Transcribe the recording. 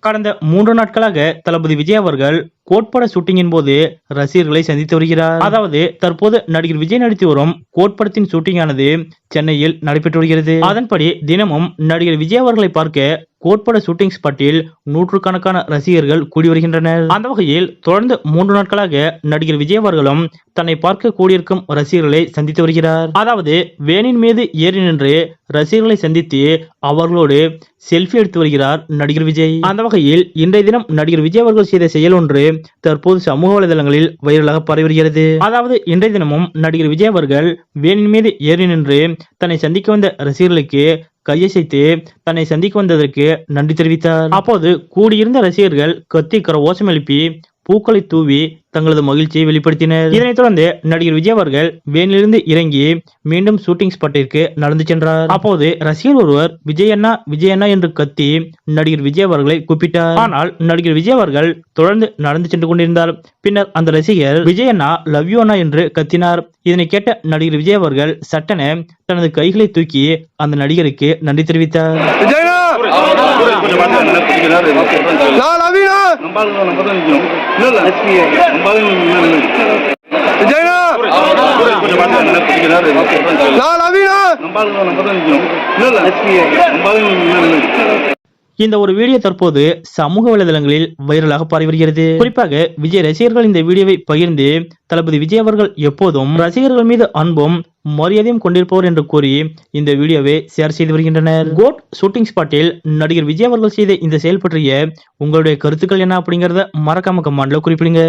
கடந்த மூன்று நாட்களாக தளபதி விஜய் அவர்கள் கோட்பட ஷூட்டிங்கின் போது ரசிகர்களை சந்தித்து வருகிறார். அதாவது தற்போது நடிகர் விஜய் நடித்து வரும் கோட்படத்தின் ஷூட்டிங்கானது சென்னையில் நடைபெற்று வருகிறது. அதன்படி தினமும் நடிகர் விஜய் அவர்களை பார்க்க கோட்பட ஷூட்டிங் ஸ்பாட்டில் நூற்றுக்கணக்கான ரசிகர்கள் கூடி வருகின்றனர். அந்த வகையில் தொடர்ந்து மூன்று நாட்களாக நடிகர் விஜய் அவர்களும் தன்னை பார்க்க கூடியிருக்கும் ரசிகர்களை சந்தித்து வருகிறார். அதாவது வேனின் மீது ஏறி நின்று ரசிகர்களை சந்தித்து அவர்களோடு செல்ஃபி எடுத்து வருகிறார் நடிகர் விஜய். அந்த வகையில் இன்றைய தினம் நடிகர் விஜய் அவர்கள் செய்த செயல் ஒன்று தற்போது சமூக வலைதளங்களில் வைரலாக பரவி வருகிறது. அதாவது இன்றைய தினமும் நடிகர் விஜய் அவர்கள் வேனின் மீது ஏறி நின்று தன்னை சந்திக்க வந்த ரசிகர்களுக்கு கையசைத்து தன்னை சந்திக்க வந்ததற்கு நன்றி தெரிவித்தார். அப்போது கூடியிருந்த ரசிகர்கள் கத்தி ஓசம் எழுப்பி பூக்களை தூவி தங்களது மகிழ்ச்சியை வெளிப்படுத்தினர். இதனைத் தொடர்ந்து நடிகர் விஜய் அவர்கள் வேனிலிருந்து இறங்கி மீண்டும் ஷூட்டிங் ஸ்பாட்டிற்கு நடந்து சென்றார். அப்போது ரசிகர் ஒருவர் விஜய் அண்ணா விஜய் அண்ணா என்று கத்தி நடிகர் விஜய் அவர்களை கூப்பிட்டார். ஆனால் நடிகர் விஜய் அவர்கள் தொடர்ந்து நடந்து சென்று கொண்டிருந்தார். பின்னர் அந்த ரசிகர் விஜய் அண்ணா லவ் யூ அண்ணா என்று கத்தினார். இதனை கேட்ட நடிகர் விஜய் அவர்கள் சட்டென தனது கைகளை தூக்கி அந்த நடிகருக்கு நன்றி தெரிவித்தார். நான் நவீனா விஜயனா நான் நவீனா இந்த ஒரு வீடியோ தற்போது சமூக வலைதளங்களில் வைரலாக பரவி வருகிறது. குறிப்பாக விஜய் ரசிகர்கள் இந்த வீடியோவை பகிர்ந்து தளபதி விஜய் அவர்கள் எப்போதும் ரசிகர்கள் மீது அன்பும் மரியாதையும் கொண்டிருப்பவர் என்று கூறி இந்த வீடியோவை ஷேர் செய்து வருகின்றனர். கோட் ஷூட்டிங் ஸ்பாட்டில் நடிகர் விஜய் அவர்கள் செய்த இந்த செயல் பற்றிய உங்களுடைய கருத்துக்கள் என்ன அப்படிங்கறத மறக்காம கமாண்ட்ல குறிப்பிடுங்க.